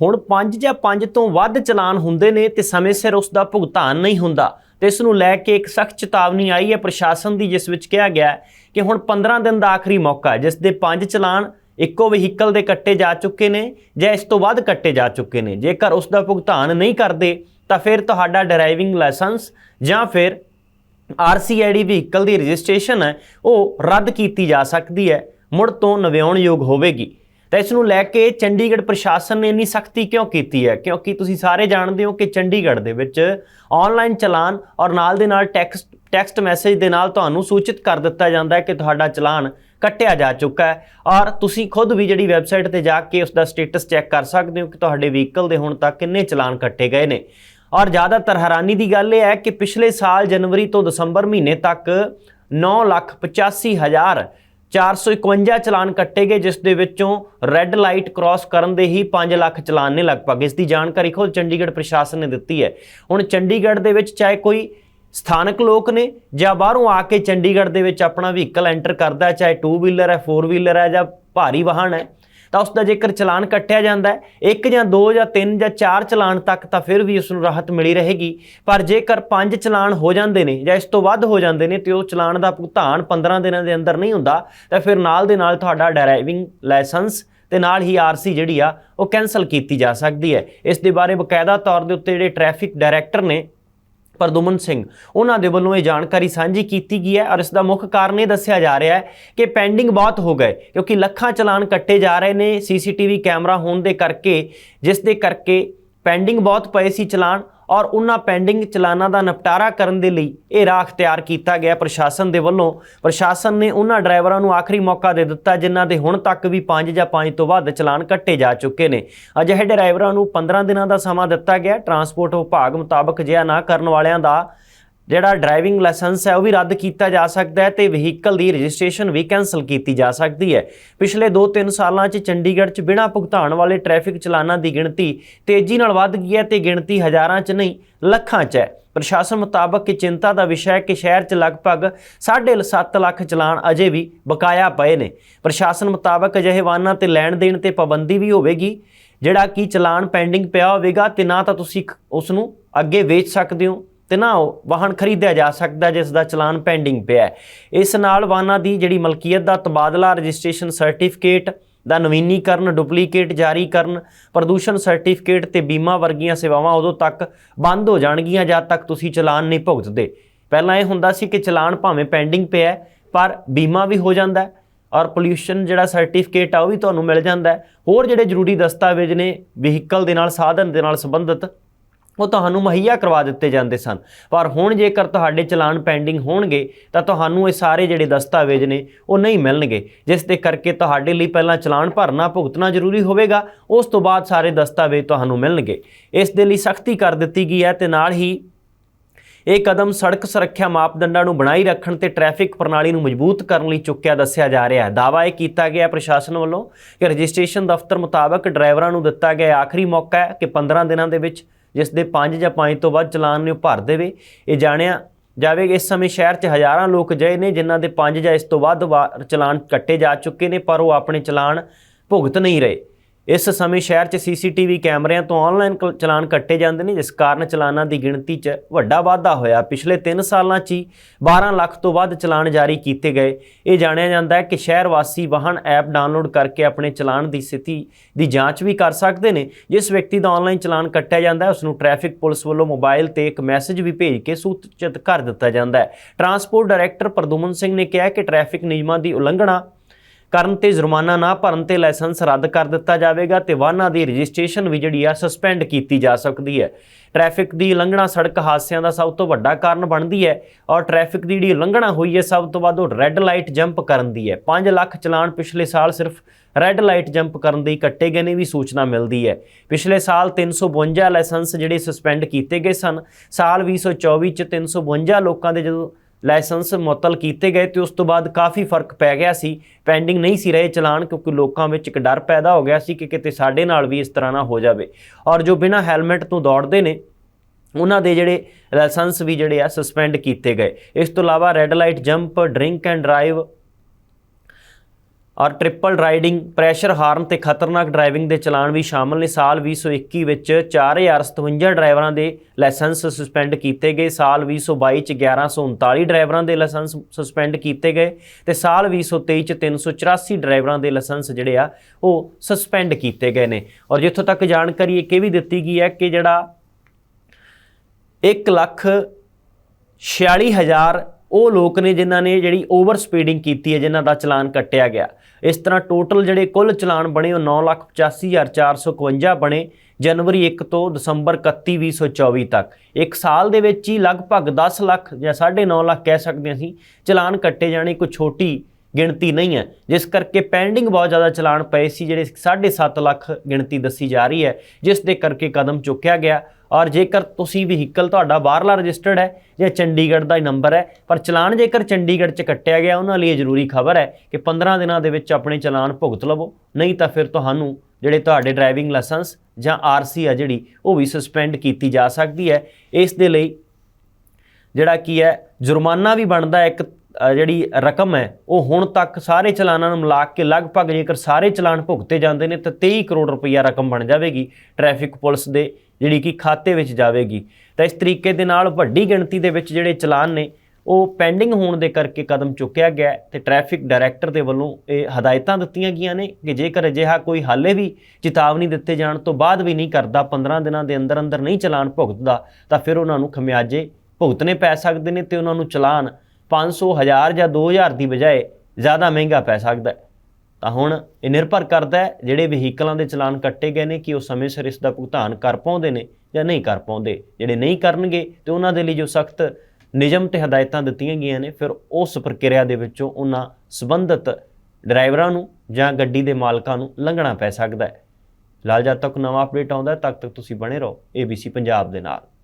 ਹੁਣ 5 ਜਾਂ 5 ਤੋਂ ਵੱਧ ਚਲਾਨ ਹੁੰਦੇ ਨੇ ਤੇ ਸਮੇਂ ਸਿਰ ਉਸ ਦਾ ਭੁਗਤਾਨ ਨਹੀਂ ਹੁੰਦਾ। ਤੇ ਇਸ ਨੂੰ ਲੈ ਕੇ ਇੱਕ ਸਖਤ ਚੇਤਾਵਨੀ ਆਈ ਹੈ ਪ੍ਰਸ਼ਾਸਨ ਦੀ, ਜਿਸ ਵਿੱਚ ਕਿਹਾ ਗਿਆ ਕਿ ਹੁਣ 15 ਦਿਨ ਦਾ ਆਖਰੀ ਮੌਕਾ ਹੈ, ਜਿਸ ਦੇ 5 ਚਲਾਨ ਇੱਕੋ ਵਹੀਕਲ ਦੇ ਕੱਟੇ ਜਾ ਚੁੱਕੇ ਨੇ ਜਾਂ ਇਸ ਤੋਂ ਵੱਧ ਕੱਟੇ ਜਾ ਚੁੱਕੇ ਨੇ। ਜੇਕਰ ਉਸ ਦਾ ਭੁਗਤਾਨ ਨਹੀਂ ਕਰਦੇ, ਤਾਂ ਫਿਰ ਤੁਹਾਡਾ ਡਰਾਈਵਿੰਗ ਲਾਇਸੈਂਸ ਜਾਂ ਫਿਰ ਆਰਸੀਆਈਡੀ ਵਹੀਕਲ ਦੀ ਰਜਿਸਟ੍ਰੇਸ਼ਨ ਹੈ, ਉਹ ਰੱਦ ਕੀਤੀ ਜਾ ਸਕਦੀ ਹੈ, ਮੁੜ ਤੋਂ ਨਵਿਆਉਣ ਯੋਗ ਹੋਵੇਗੀ। ਤਾਂ ਇਸ ਨੂੰ ਲੈ ਕੇ ਚੰਡੀਗੜ੍ਹ ਪ੍ਰਸ਼ਾਸਨ ਨੇ ਇੰਨੀ ਸਖਤੀ ਕਿਉਂ ਕੀਤੀ ਹੈ? ਕਿਉਂਕਿ ਤੁਸੀਂ ਸਾਰੇ ਜਾਣਦੇ ਹੋ ਕਿ ਚੰਡੀਗੜ੍ਹ ਦੇ ਵਿੱਚ ਆਨਲਾਈਨ ਚਲਾਨ ਔਰ ਨਾਲ ਦੇ ਨਾਲ ਟੈਕਸਟ ਟੈਕਸਟ ਮੈਸੇਜ ਦੇ ਨਾਲ ਤੁਹਾਨੂੰ ਸੂਚਿਤ ਕਰ ਦਿੱਤਾ ਜਾਂਦਾ ਹੈ ਕਿ ਤੁਹਾਡਾ ਚਲਾਨ ਕੱਟਿਆ ਜਾ ਚੁੱਕਾ ਹੈ ਔਰ ਤੁਸੀਂ ਖੁਦ ਵੀ ਜਿਹੜੀ ਵੈਬਸਾਈਟ ਤੇ ਜਾ ਕੇ ਉਸ ਦਾ ਸਟੇਟਸ ਚੈੱਕ ਕਰ ਸਕਦੇ ਹੋ ਕਿ ਤੁਹਾਡੇ ਵਹੀਕਲ ਦੇ ਹੁਣ ਤੱਕ ਕਿੰਨੇ ਚਲਾਨ ਕੱਟੇ ਗਏ ਨੇ। ਔਰ ਜ਼ਿਆਦਾਤਰ ਹੈਰਾਨੀ ਦੀ ਗੱਲ ਇਹ ਹੈ ਕਿ ਪਿਛਲੇ ਸਾਲ ਜਨਵਰੀ ਤੋਂ ਦਸੰਬਰ ਮਹੀਨੇ ਤੱਕ 9,85,000 451 ਚਲਾਨ ਕੱਟੇ ਗਏ, ਜਿਸ ਦੇ ਵਿੱਚੋਂ ਰੈੱਡ ਲਾਈਟ ਕ੍ਰਾਸ ਕਰਨ ਦੇ ਹੀ 5 ਲੱਖ ਚਲਾਨ ਨੇ ਲਗਭਗ। ਇਸ ਦੀ ਜਾਣਕਾਰੀ ਖੁਦ ਚੰਡੀਗੜ੍ਹ ਪ੍ਰਸ਼ਾਸਨ ਨੇ ਦਿੱਤੀ ਹੈ। ਹੁਣ ਚੰਡੀਗੜ੍ਹ ਦੇ ਵਿੱਚ ਚਾਹੇ ਕੋਈ ਸਥਾਨਕ ਲੋਕ ਨੇ ਜਾਂ ਬਾਹਰੋਂ ਆ ਕੇ ਚੰਡੀਗੜ੍ਹ ਦੇ ਵਿੱਚ ਆਪਣਾ ਵਹੀਕਲ ਐਂਟਰ ਕਰਦਾ ਚਾਹੇ 2 ਵੀਲਰ ਹੈ 4 ਵੀਲਰ ਹੈ ਜਾਂ ਭਾਰੀ ਵਾਹਨ ਹੈ ਤਾਂ ਉਸ ਦਾ ਜੇਕਰ ਚਲਾਨ ਕੱਟਿਆ ਜਾਂਦਾ ਹੈ, ਇੱਕ ਜਾਂ ਦੋ ਜਾਂ ਤਿੰਨ ਜਾਂ ਚਾਰ ਚਲਾਨ ਤੱਕ ਤਾਂ ਫਿਰ ਵੀ ਉਸ ਨੂੰ ਰਾਹਤ ਮਿਲੀ ਰਹੇਗੀ। ਪਰ ਜੇਕਰ ਪੰਜ ਚਲਾਨ ਹੋ ਜਾਂਦੇ ਨੇ ਜਾਂ ਇਸ ਤੋਂ ਵੱਧ ਹੋ ਜਾਂਦੇ ਨੇ ਤੇ ਉਹ ਚਲਾਨ ਦਾ ਭੁਗਤਾਨ 15 ਦਿਨਾਂ ਦੇ ਅੰਦਰ ਨਹੀਂ ਹੁੰਦਾ, ਤਾਂ ਫਿਰ ਨਾਲ ਦੇ ਨਾਲ ਤੁਹਾਡਾ ਡਰਾਈਵਿੰਗ ਲਾਇਸੈਂਸ ਤੇ ਨਾਲ ਹੀ ਆਰਸੀ ਜਿਹੜੀ ਆ, ਉਹ ਕੈਨਸਲ ਕੀਤੀ ਜਾ ਸਕਦੀ ਹੈ। ਇਸ ਦੇ ਬਾਰੇ ਬਕਾਇਦਾ ਤੌਰ ਦੇ ਉੱਤੇ ਜਿਹੜੇ ਟ੍ਰੈਫਿਕ ਡਾਇਰੈਕਟਰ ਨੇ ਪ੍ਰਦੁਮਨ ਸਿੰਘ, ਉਹਨਾਂ ਦੇ ਵੱਲੋਂ ਇਹ ਜਾਣਕਾਰੀ ਸਾਂਝੀ ਕੀਤੀ ਗਈ ਹੈ ਔਰ ਇਸ ਦਾ ਮੁੱਖ ਕਾਰਨ ਇਹ ਦੱਸਿਆ ਜਾ ਰਿਹਾ ਹੈ ਕਿ ਪੈਂਡਿੰਗ ਬਹੁਤ ਹੋ ਗਏ, ਕਿਉਂਕਿ ਲੱਖਾਂ ਚਲਾਨ ਕੱਟੇ ਜਾ ਰਹੇ ਨੇ ਸੀਸੀਟੀਵੀ ਕੈਮਰਾ ਹੋਣ ਦੇ ਕਰਕੇ, ਜਿਸ ਦੇ ਕਰਕੇ ਪੈਂਡਿੰਗ ਬਹੁਤ ਪਏ ਸੀ ਚਲਾਨ ਔਰ ਉਹਨਾਂ ਪੈਂਡਿੰਗ ਚਲਾਨਾਂ ਦਾ ਨਿਪਟਾਰਾ ਕਰਨ ਦੇ ਲਈ ਇਹ ਰਾਖ ਤਿਆਰ ਕੀਤਾ ਗਿਆ ਪ੍ਰਸ਼ਾਸਨ ਦੇ ਵੱਲੋਂ। ਪ੍ਰਸ਼ਾਸਨ ਨੇ ਉਹਨਾਂ ਡਰਾਈਵਰਾਂ ਨੂੰ ਆਖਰੀ ਮੌਕਾ ਦੇ ਦਿੱਤਾ, ਜਿਨ੍ਹਾਂ ਦੇ ਹੁਣ ਤੱਕ ਵੀ 5 ਜਾਂ 5 ਤੋਂ ਵੱਧ ਚਲਾਨ ਕੱਟੇ ਜਾ ਚੁੱਕੇ ਨੇ। ਅਜਿਹੇ ਡਰਾਈਵਰਾਂ ਨੂੰ 15 ਦਿਨਾਂ ਦਾ ਸਮਾਂ ਦਿੱਤਾ ਗਿਆ। ਟਰਾਂਸਪੋਰਟ ਵਿਭਾਗ ਮੁਤਾਬਕ ਅਜਿਹਾ ਨਾ ਕਰਨ ਵਾਲਿਆਂ ਦਾ ਜਿਹੜਾ ਡਰਾਈਵਿੰਗ ਲਾਇਸੈਂਸ ਹੈ, ਉਹ ਵੀ ਰੱਦ ਕੀਤਾ ਜਾ ਸਕਦਾ ਹੈ ਤੇ ਵਹੀਕਲ ਦੀ ਰਜਿਸਟ੍ਰੇਸ਼ਨ ਵੀ ਕੈਨਸਲ ਕੀਤੀ ਜਾ ਸਕਦੀ ਹੈ। ਪਿਛਲੇ 2-3 ਸਾਲਾਂ 'ਚ ਚੰਡੀਗੜ੍ਹ 'ਚ ਬਿਨਾਂ ਭੁਗਤਾਨ ਵਾਲੇ ਟ੍ਰੈਫਿਕ ਚਲਾਨਾਂ ਦੀ ਗਿਣਤੀ ਤੇਜ਼ੀ ਨਾਲ ਵੱਧ ਗਈ ਹੈ ਤੇ ਗਿਣਤੀ ਹਜ਼ਾਰਾਂ 'ਚ ਨਹੀਂ, ਲੱਖਾਂ 'ਚ ਹੈ। ਪ੍ਰਸ਼ਾਸਨ ਮੁਤਾਬਕ ਕਿ ਚਿੰਤਾ ਦਾ ਵਿਸ਼ਾ ਹੈ ਕਿ ਸ਼ਹਿਰ 'ਚ ਲਗਭਗ 7.5 ਲੱਖ ਚਲਾਨ ਅਜੇ ਵੀ ਬਕਾਇਆ ਪਏ ਨੇ। ਪ੍ਰਸ਼ਾਸਨ ਮੁਤਾਬਕ ਅਜਿਹੇ ਵਾਹਨਾਂ ਤੇ ਲੈਣ ਦੇਣ ਤੇ ਪਾਬੰਦੀ ਵੀ ਹੋਵੇਗੀ। ਜਿਹੜਾ ਕਿ ਚਲਾਨ ਪੈਂਡਿੰਗ ਪਿਆ ਹੋਵੇਗਾ ਤੇ ਨਾ ਤਾਂ ਤੁਸੀਂ ਉਸ ਨੂੰ ਅੱਗੇ ਵੇਚ ਸਕਦੇ ਹੋ। ਤੇ ਨਾ ਉਹ ਵਾਹਨ ਖਰੀਦਿਆ ਜਾ ਸਕਦਾ ਜਿਸ ਦਾ ਚਲਾਨ ਪੈਂਡਿੰਗ ਪਿਆ ਹੈ। ਇਸ ਨਾਲ ਵਾਹਨਾਂ ਦੀ ਜਿਹੜੀ ਮਲਕੀਅਤ ਦਾ ਤਬਾਦਲਾ, ਰਜਿਸਟ੍ਰੇਸ਼ਨ ਸਰਟੀਫਿਕੇਟ ਦਾ ਨਵੀਨੀਕਰਨ, ਡੁਪਲੀਕੇਟ ਜਾਰੀ ਕਰਨ, ਪ੍ਰਦੂਸ਼ਣ ਸਰਟੀਫਿਕੇਟ ਤੇ ਬੀਮਾ ਵਰਗੀਆਂ ਸੇਵਾਵਾਂ ਉਦੋਂ ਤੱਕ ਬੰਦ ਹੋ ਜਾਣਗੀਆਂ, ਜਦ ਤੱਕ ਤੁਸੀਂ ਚਲਾਨ ਨਹੀਂ ਭੁਗਤਦੇ। ਪਹਿਲਾਂ ਇਹ ਹੁੰਦਾ ਸੀ ਕਿ ਚਲਾਨ ਭਾਵੇਂ ਪੈਂਡਿੰਗ ਪਿਆ ਪਰ ਬੀਮਾ ਵੀ ਹੋ ਜਾਂਦਾ ਔਰ ਪੋਲਿਊਸ਼ਨ ਜਿਹੜਾ ਸਰਟੀਫਿਕੇਟ ਆ ਉਹ ਵੀ ਤੁਹਾਨੂੰ ਮਿਲ ਜਾਂਦਾ ਹੋਰ ਜਿਹੜੇ ਜ਼ਰੂਰੀ ਦਸਤਾਵੇਜ਼ ਨੇ ਵਹੀਕਲ ਦੇ ਨਾਲ, ਸਾਧਨ ਦੇ ਨਾਲ ਸੰਬੰਧਿਤ ਉਹ ਤੁਹਾਨੂੰ ਮੁਹੱਈਆ ਕਰਵਾ ਦਿੱਤੇ ਜਾਂਦੇ ਸਨ। ਪਰ ਹੁਣ ਜੇਕਰ ਤੁਹਾਡੇ ਚਲਾਨ ਪੈਂਡਿੰਗ ਹੋਣਗੇ, ਤਾਂ ਤੁਹਾਨੂੰ ਇਹ ਸਾਰੇ ਜਿਹੜੇ ਦਸਤਾਵੇਜ਼ ਨੇ, ਉਹ ਨਹੀਂ ਮਿਲਣਗੇ। ਜਿਸ ਦੇ ਕਰਕੇ ਤੁਹਾਡੇ ਲਈ ਪਹਿਲਾਂ ਚਲਾਨ ਭਰਨਾ, ਭੁਗਤਣਾ ਜ਼ਰੂਰੀ ਹੋਵੇਗਾ, ਉਸ ਤੋਂ ਬਾਅਦ ਸਾਰੇ ਦਸਤਾਵੇਜ਼ ਤੁਹਾਨੂੰ ਮਿਲਣਗੇ। ਇਸ ਦੇ ਲਈ ਸਖਤੀ ਕਰ ਦਿੱਤੀ ਗਈ ਹੈ ਤੇ ਨਾਲ ਹੀ ਇਹ ਕਦਮ ਸੜਕ ਸੁਰੱਖਿਆ ਮਾਪਦੰਡਾਂ ਨੂੰ ਬਣਾਈ ਰੱਖਣ ਤੇ ਟ੍ਰੈਫਿਕ ਪ੍ਰਣਾਲੀ ਨੂੰ ਮਜ਼ਬੂਤ ਕਰਨ ਲਈ ਚੁੱਕਿਆ ਦੱਸਿਆ ਜਾ ਰਿਹਾ ਹੈ। ਦਾਅਵਾ ਇਹ ਕੀਤਾ ਗਿਆ ਪ੍ਰਸ਼ਾਸਨ ਵੱਲੋਂ ਕਿ ਰਜਿਸਟ੍ਰੇਸ਼ਨ ਦਫ਼ਤਰ ਮੁਤਾਬਕ ਡਰਾਈਵਰਾਂ ਨੂੰ ਦਿੱਤਾ ਗਿਆ ਆਖਰੀ ਮੌਕਾ ਹੈ ਕਿ 15 ਦਿਨਾਂ ਦੇ ਵਿੱਚ ਜਿਸ ਦੇ 5 ਜਾਂ 5 ਤੋਂ ਵੱਧ ਚਲਾਨ ਨੇ ਉਹ ਭਰ ਦੇਵੇ। ਇਹ ਜਾਣਿਆ ਜਾਵੇ ਇਸ ਸਮੇਂ ਸ਼ਹਿਰ 'ਚ ਹਜ਼ਾਰਾਂ ਲੋਕ ਜਏ ਨੇ, ਜਿਨ੍ਹਾਂ ਦੇ 5 ਜਾਂ ਇਸ ਤੋਂ ਵੱਧ ਵਾਰ ਚਲਾਨ ਕੱਟੇ ਜਾ ਚੁੱਕੇ ਨੇ, ਪਰ ਉਹ ਆਪਣੇ ਚਲਾਨ ਭੁਗਤ ਨਹੀਂ ਰਹੇ। ਇਸ ਸਮੇਂ ਸ਼ਹਿਰ 'ਚ ਸੀਸੀਟੀਵੀ ਕੈਮਰਿਆਂ ਤੋਂ ਆਨਲਾਈਨ ਚਲਾਨ ਕੱਟੇ ਜਾਂਦੇ ਨੇ, ਜਿਸ ਕਾਰਨ ਚਲਾਨਾਂ ਦੀ ਗਿਣਤੀ 'ਚ ਵੱਡਾ ਵਾਧਾ ਹੋਇਆ। ਪਿਛਲੇ 3 ਸਾਲਾਂ 'ਚ ਹੀ 12 ਲੱਖ ਤੋਂ ਵੱਧ ਚਲਾਨ ਜਾਰੀ ਕੀਤੇ ਗਏ। ਇਹ ਜਾਣਿਆ ਜਾਂਦਾ ਹੈ ਕਿ ਸ਼ਹਿਰ ਵਾਸੀ ਵਾਹਨ ਐਪ ਡਾਊਨਲੋਡ ਕਰਕੇ ਆਪਣੇ ਚਲਾਨ ਦੀ ਸਥਿਤੀ ਦੀ ਜਾਂਚ ਵੀ ਕਰ ਸਕਦੇ ਨੇ। ਜਿਸ ਵਿਅਕਤੀ ਦਾ ਆਨਲਾਈਨ ਚਲਾਨ ਕੱਟਿਆ ਜਾਂਦਾ ਹੈ ਉਸ ਨੂੰ ਟ੍ਰੈਫਿਕ ਪੁਲਿਸ ਵੱਲੋਂ ਮੋਬਾਈਲ ਤੇ ਇੱਕ ਮੈਸੇਜ ਵੀ ਭੇਜ ਕੇ ਸੂਚਿਤ ਕਰ ਦਿੱਤਾ ਜਾਂਦਾ ਹੈ। ਟਰਾਂਸਪੋਰਟ ਡਾਇਰੈਕਟਰ ਪ੍ਰਦੁਮਨ ਸਿੰਘ ਨੇ ਕਿਹਾ ਕਿ ਟ੍ਰੈਫਿਕ ਨਿਯਮਾਂ ਦੀ ਉਲੰਘਣਾ ਕਰਨ ਤੇ ਜੁਰਮਾਨਾ ਨਾ ਭਰਨ ਤੇ ਲਾਇਸੈਂਸ ਰੱਦ ਕਰ ਦਿੱਤਾ ਜਾਵੇਗਾ ਤੇ ਵਾਹਨਾਂ ਦੀ ਰਜਿਸਟ੍ਰੇਸ਼ਨ ਵੀ ਜਿਹੜੀ ਆ ਸਸਪੈਂਡ ਕੀਤੀ ਜਾ ਸਕਦੀ ਹੈ। ਟ੍ਰੈਫਿਕ ਦੀ ਉਲੰਘਣਾ ਸੜਕ ਹਾਦਸਿਆਂ ਦਾ ਸਭ ਤੋਂ ਵੱਡਾ ਕਾਰਨ ਬਣਦੀ ਹੈ ਔਰ ਟ੍ਰੈਫਿਕ ਦੀ ਜਿਹੜੀ ਉਲੰਘਣਾ ਹੋਈ ਹੈ ਸਭ ਤੋਂ ਵੱਧ ਉਹ ਰੈੱਡ ਲਾਈਟ ਜੰਪ ਕਰਨ ਦੀ ਹੈ। 5 ਲੱਖ ਚਲਾਨ ਪਿਛਲੇ ਸਾਲ ਸਿਰਫ ਰੈੱਡ ਲਾਈਟ ਜੰਪ ਕਰਨ ਦੇ ਕੱਟੇ ਗਏ ਨੇ ਵੀ ਸੂਚਨਾ ਮਿਲਦੀ ਹੈ। ਪਿਛਲੇ ਸਾਲ 352 ਲਾਇਸੈਂਸ ਜਿਹੜੇ ਸਸਪੈਂਡ ਕੀਤੇ ਗਏ ਸਨ। ਸਾਲ 2024 ਚ 352 ਲੋਕਾਂ ਦੇ ਜਦੋਂ ਲਾਇਸੈਂਸ ਮੁਅੱਤਲ ਕੀਤੇ ਗਏ ਤੇ ਉਸ ਤੋਂ ਬਾਅਦ ਕਾਫੀ ਫ਼ਰਕ ਪੈ ਗਿਆ ਸੀ। ਪੈਂਡਿੰਗ ਨਹੀਂ ਸੀ ਰਹੇ ਚਲਾਨ ਕਿਉਂਕਿ ਲੋਕਾਂ ਵਿੱਚ ਇੱਕ ਡਰ ਪੈਦਾ ਹੋ ਗਿਆ ਸੀ ਕਿ ਕਿਤੇ ਸਾਡੇ ਨਾਲ ਵੀ ਇਸ ਤਰ੍ਹਾਂ ਨਾ ਹੋ ਜਾਵੇ। ਔਰ ਜੋ ਬਿਨਾਂ ਹੈਲਮਟ ਤੋਂ ਦੌੜਦੇ ਨੇ, ਉਹਨਾਂ ਦੇ ਜਿਹੜੇ ਲਾਇਸੈਂਸ ਵੀ ਜਿਹੜੇ ਆ, ਸਸਪੈਂਡ ਕੀਤੇ ਗਏ। ਇਸ ਤੋਂ ਇਲਾਵਾ red light, jump, drink and drive ਔਰ ਟ੍ਰਿਪਲ ਰਾਈਡਿੰਗ ਪ੍ਰੈਸ਼ਰ ਹਾਰਨ ਤੇ ਖਤਰਨਾਕ ਡਰਾਈਵਿੰਗ ਦੇ ਚਲਾਨ ਵੀ ਸ਼ਾਮਲ ਨੇ। ਸਾਲ 2021 ਵਿੱਚ 4057 ਡਰਾਈਵਰਾਂ ਦੇ ਲਾਇਸੈਂਸ ਸਸਪੈਂਡ ਕੀਤੇ ਗਏ। ਸਾਲ 2022 ਚ 1139 ਡਰਾਈਵਰਾਂ ਦੇ ਲਾਇਸੈਂਸ ਸਸਪੈਂਡ ਕੀਤੇ ਗਏ ਤੇ ਸਾਲ 2023 ਚ 384 ਡਰਾਈਵਰਾਂ ਦੇ ਲਾਇਸੈਂਸ ਜਿਹੜੇ ਆ, ਉਹ ਸਸਪੈਂਡ ਕੀਤੇ ਗਏ ਨੇ। ਔਰ ਜਿੱਥੋਂ ਤੱਕ ਜਾਣਕਾਰੀ ਇੱਕ ਇਹ ਵੀ ਦਿੱਤੀ ਗਈ ਹੈ ਕਿ ਜਿਹੜਾ 1 ਲੱਖ 46000 ਉਹ ਲੋਕ ਨੇ ਜਿਨ੍ਹਾਂ ਨੇ ਜਿਹੜੀ ਓਵਰ ਸਪੀਡਿੰਗ ਕੀਤੀ ਹੈ, ਜਿਨ੍ਹਾਂ ਦਾ ਚਲਾਨ ਕੱਟਿਆ ਗਿਆ। ਇਸ ਤਰ੍ਹਾਂ ਟੋਟਲ ਜਿਹੜੇ ਕੁੱਲ ਚਲਾਨ ਬਣੇ, ਉਹ 985451 ਬਣੇ ਜਨਵਰੀ 1 ਤੋਂ ਦਸੰਬਰ 31 2024 ਤੱਕ। ਇੱਕ ਸਾਲ ਦੇ ਵਿੱਚ ਹੀ ਲਗਭਗ 10 ਲੱਖ ਜਾਂ 9.5 ਲੱਖ ਕਹਿ ਸਕਦੇ ਹਾਂ ਅਸੀਂ ਚਲਾਨ ਕੱਟੇ ਜਾਣੇ, ਕੋਈ ਛੋਟੀ ਗਿਣਤੀ ਨਹੀਂ ਹੈ। ਜਿਸ ਕਰਕੇ ਪੈਂਡਿੰਗ ਬਹੁਤ ਜ਼ਿਆਦਾ ਚਲਾਨ ਪਏ ਸੀ, ਜਿਹੜੇ 7.5 ਲੱਖ ਗਿਣਤੀ ਦੱਸੀ ਜਾ ਰਹੀ ਹੈ, ਜਿਸ ਦੇ ਕਰਕੇ ਕਦਮ ਚੁੱਕਿਆ ਗਿਆ। ਔਰ ਜੇਕਰ ਤੁਸੀਂ ਵਹੀਕਲ ਤੁਹਾਡਾ ਬਾਹਰਲਾ ਰਜਿਸਟਰਡ ਹੈ ਜਾਂ ਚੰਡੀਗੜ੍ਹ ਦਾ ਹੀ ਨੰਬਰ ਹੈ, ਪਰ ਚਲਾਨ ਜੇਕਰ ਚੰਡੀਗੜ੍ਹ 'ਚ ਕੱਟਿਆ ਗਿਆ, ਉਹਨਾਂ ਲਈ ਇਹ ਜ਼ਰੂਰੀ ਖਬਰ ਹੈ ਕਿ 15 ਦਿਨਾਂ ਦੇ ਵਿੱਚ ਆਪਣੇ ਚਲਾਨ ਭੁਗਤ ਲਵੋ। ਨਹੀਂ ਤਾਂ ਫਿਰ ਤੁਹਾਨੂੰ ਜਿਹੜੇ ਤੁਹਾਡੇ ਡਰਾਈਵਿੰਗ ਲਾਇਸੈਂਸ ਜਾਂ ਆਰਸੀ ਆ ਜਿਹੜੀ, ਉਹ ਵੀ ਸਸਪੈਂਡ ਕੀਤੀ ਜਾ ਸਕਦੀ ਹੈ। ਇਸ ਦੇ ਲਈ ਜਿਹੜਾ ਕੀ ਹੈ, ਜੁਰਮਾਨਾ ਵੀ ਬਣਦਾ ਹੈ, ਇੱਕ ਜਿਹੜੀ ਰਕਮ ਹੈ, ਉਹ ਹੁਣ ਤੱਕ ਸਾਰੇ ਚਲਾਨਾਂ ਨੂੰ ਮਿਲਾ ਕੇ ਲਗਭਗ ਜੇਕਰ ਸਾਰੇ ਚਲਾਨ ਭੁਗਤੇ ਜਾਂਦੇ ਨੇ, ਤਾਂ 23 ਕਰੋੜ ਰੁਪਈਆ ਰਕਮ ਬਣ ਜਾਵੇਗੀ ਟ੍ਰੈਫਿਕ ਪੁਲਿਸ ਦੇ, ਜਿਹੜੀ ਕਿ ਖਾਤੇ ਵਿੱਚ ਜਾਵੇਗੀ। ਤਾਂ ਇਸ ਤਰੀਕੇ ਦੇ ਨਾਲ ਵੱਡੀ ਗਿਣਤੀ ਦੇ ਵਿੱਚ ਜਿਹੜੇ ਚਲਾਨ ਨੇ, ਉਹ ਪੈਂਡਿੰਗ ਹੋਣ ਦੇ ਕਰਕੇ ਕਦਮ ਚੁੱਕਿਆ ਗਿਆ ਹੈ ਤੇ ਟ੍ਰੈਫਿਕ ਡਾਇਰੈਕਟਰ ਦੇ ਵੱਲੋਂ ਇਹ ਹਦਾਇਤਾਂ ਦਿੱਤੀਆਂ ਗਈਆਂ ਨੇ ਕਿ ਜੇਕਰ ਅਜਿਹਾ ਕੋਈ ਹਾਲੇ ਵੀ ਚੇਤਾਵਨੀ ਦਿੱਤੇ ਜਾਣ ਤੋਂ ਬਾਅਦ ਵੀ ਨਹੀਂ ਕਰਦਾ 15 ਦਿਨਾਂ ਦੇ ਅੰਦਰ ਅੰਦਰ ਨਹੀਂ ਚਲਾਨ ਭੁਗਤਦਾ, ਤਾਂ ਫਿਰ ਉਹਨਾਂ ਨੂੰ ਖਮਿਆਜੇ ਭੁਗਤਣੇ ਪੈ ਸਕਦੇ ਨੇ ਤੇ ਉਹਨਾਂ ਨੂੰ ਚਲਾਨ 500 1000 ਜਾਂ 2000 ਦੀ ਬਜਾਏ ਜ਼ਿਆਦਾ ਮਹਿੰਗਾ ਪੈ ਸਕਦਾ ਹੈ। ਤਾਂ ਹੁਣ ਇਹ ਨਿਰਭਰ ਕਰਦਾ ਹੈ ਜਿਹੜੇ ਵਹੀਕਲਾਂ ਦੇ ਚਲਾਨ ਕੱਟੇ ਗਏ ਨੇ ਕਿ ਉਹ ਸਮੇਂ ਸਿਰ ਇਸ ਦਾ ਭੁਗਤਾਨ ਕਰ ਪਾਉਂਦੇ ਨੇ ਜਾਂ ਨਹੀਂ ਕਰ ਪਾਉਂਦੇ। ਜਿਹੜੇ ਨਹੀਂ ਕਰਨਗੇ ਤੇ ਉਹਨਾਂ ਦੇ ਲਈ ਜੋ ਸਖਤ ਨਿਯਮ ਤੇ ਹਦਾਇਤਾਂ ਦਿੱਤੀਆਂ ਗਈਆਂ ਨੇ ਫਿਰ ਉਸ ਪ੍ਰਕਿਰਿਆ ਦੇ ਵਿੱਚੋਂ ਉਹਨਾਂ ਸੰਬੰਧਿਤ ਡਰਾਈਵਰਾਂ ਨੂੰ ਜਾਂ ਗੱਡੀ ਦੇ ਮਾਲਕਾਂ ਨੂੰ ਲੰਘਣਾ ਪੈ ਸਕਦਾ ਹੈ। ਫਿਲਹਾਲ ਜਦ ਤੱਕ ਨਵਾਂ ਅਪਡੇਟ ਆਉਂਦਾ ਹੈ, ਤਦ ਤੱਕ ਤੁਸੀਂ ਬਣੇ ਰਹੋ ABC ਪੰਜਾਬ ਦੇ ਨਾਲ।